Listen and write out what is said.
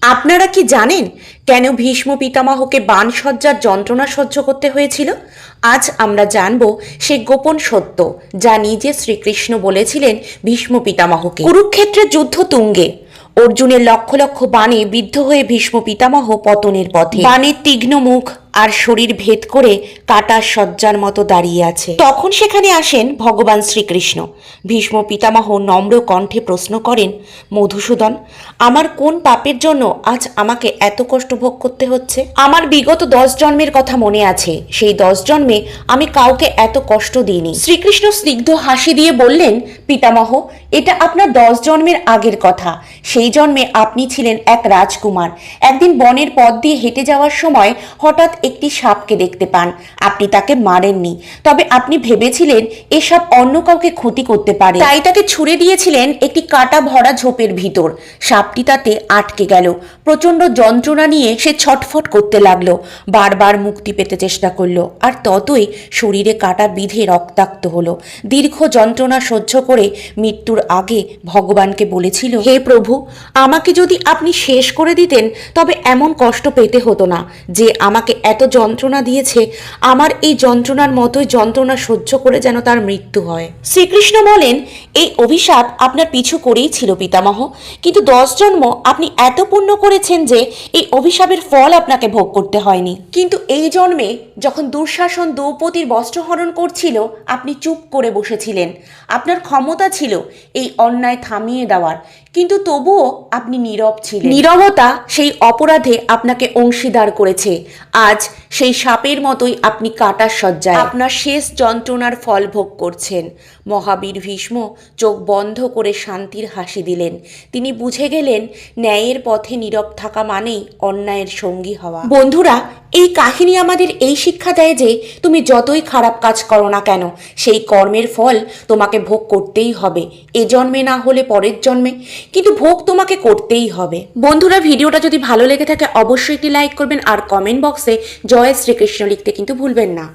আপনারা কি জানেন কেন ভীষ্ম পিতামহকে বানসজ্জার যন্ত্রণা সহ্য করতে হয়েছিল? আজ আমরা জানব সে গোপন সত্য যা নিজে শ্রীকৃষ্ণ বলেছিলেন ভীষ্ম পিতামহকে। কুরুক্ষেত্রের যুদ্ধ তুঙ্গে। অর্জুনের লক্ষ লক্ষ বাণে বিদ্ধ হয়ে ভীষ্ম পিতামহ পতনের পথে। বাণের তীক্ষ্ণ মুখ আর শরীর ভেদ করে কাটার সজ্জার মতো দাঁড়িয়ে আছে। তখন সেখানে আসেন ভগবান শ্রীকৃষ্ণ। ভীষ্ম পিতামহ নম্র কণ্ঠে প্রশ্ন করেন, মধুসূদন, আমার কোন পাপের জন্য আজ আমাকে এত কষ্ট ভোগ করতে হচ্ছে? আমার বিগত দশ জন্মের কথা মনে আছে। সেই দশ জন্মে আমি কাউকে এত কষ্ট দিইনি। শ্রীকৃষ্ণ স্নিগ্ধ হাসি দিয়ে বললেন, পিতামহ, এটা আপনার দশ জন্মের আগের কথা। সেই জন্মে আপনি ছিলেন এক রাজকুমার। একদিন বনের পথ দিয়ে হেঁটে যাওয়ার সময় হঠাৎ একটি সাপকে দেখতে পান। আপনি তাকে মারেননি। তবে আপনি ভেবেছিলেন এ সাপ অন্য কাউকে ক্ষতি করতে পারে। তাই তাকে ছুড়ে দিয়েছিলেন একটি কাটা ভরা ঝোপের ভিতর। সাপটি তাতে আটকে গেল। প্রচণ্ড যন্ত্রণা নিয়ে সে ছটফট করতে লাগল। বারবার মুক্তি পেতে চেষ্টা করল। আর ততই শরীরে কাটা বিধে রক্তাক্ত হলো। দীর্ঘ যন্ত্রণা সহ্য করে মৃত্যুর আগে ভগবানকে বলেছিল, হে প্রভু, আমাকে যদি আপনি শেষ করে দিতেন, তবে এমন কষ্ট পেতে হতো না যে আমাকে এত যন্ত্রণা দিয়েছে, আমার এই যন্ত্রণার মতোই যন্ত্রণা সহ্য করে যেন তার মৃত্যু হয়। শ্রীকৃষ্ণ বলেন, এই অভিশাপ আপনার পিছু করেই ছিল, পিতামহ। কিন্তু দশ জন্ম আপনি এত পুণ্য করেছেন যে এই অভিশাপের ফল আপনাকে ভোগ করতে হয়নি। কিন্তু এই জন্মে যখন দুঃশাসন দ্রৌপদীর বস্ত্রহরণ করছিল, আপনি চুপ করে বসেছিলেন। আপনার ক্ষমতা ছিল এই অন্যায় থামিয়ে দেওয়ার। কিন্তু তবুও আপনি নীরব ছিলেন। নীরবতা সেই অপরাধে আপনাকে অংশীদার করেছে। আজ সেই সাপের মতোই আপনি কাটার সজ্জায় আপনার শেষ যন্ত্রণার ফল ভোগ করছেন। মহাবীর ভীষ্ম চোখ বন্ধ করে শান্তির হাসি দিলেন। তিনি বুঝে গেলেন ন্যায়ের পথে নীরব থাকা মানেই অন্যায়ের সঙ্গী হওয়া। বন্ধুরা এই কাহিনী আমাদের এই শিক্ষা দেয় যে তুমি যতই খারাপ কাজ করো না কেন সেই কর্মের ফল তোমাকে ভোগ করতেই হবে। এ জন্মে না হলে পরের জন্মে কিন্তু ভোগ তোমাকে করতেই হবে। বন্ধুরা ভিডিওটা যদি ভালো লেগে থাকে অবশ্যই একটি লাইক করবেন আর কমেন্ট বক্সে জয় শ্রীকৃষ্ণ লিখতে কিন্তু ভুলবেন না।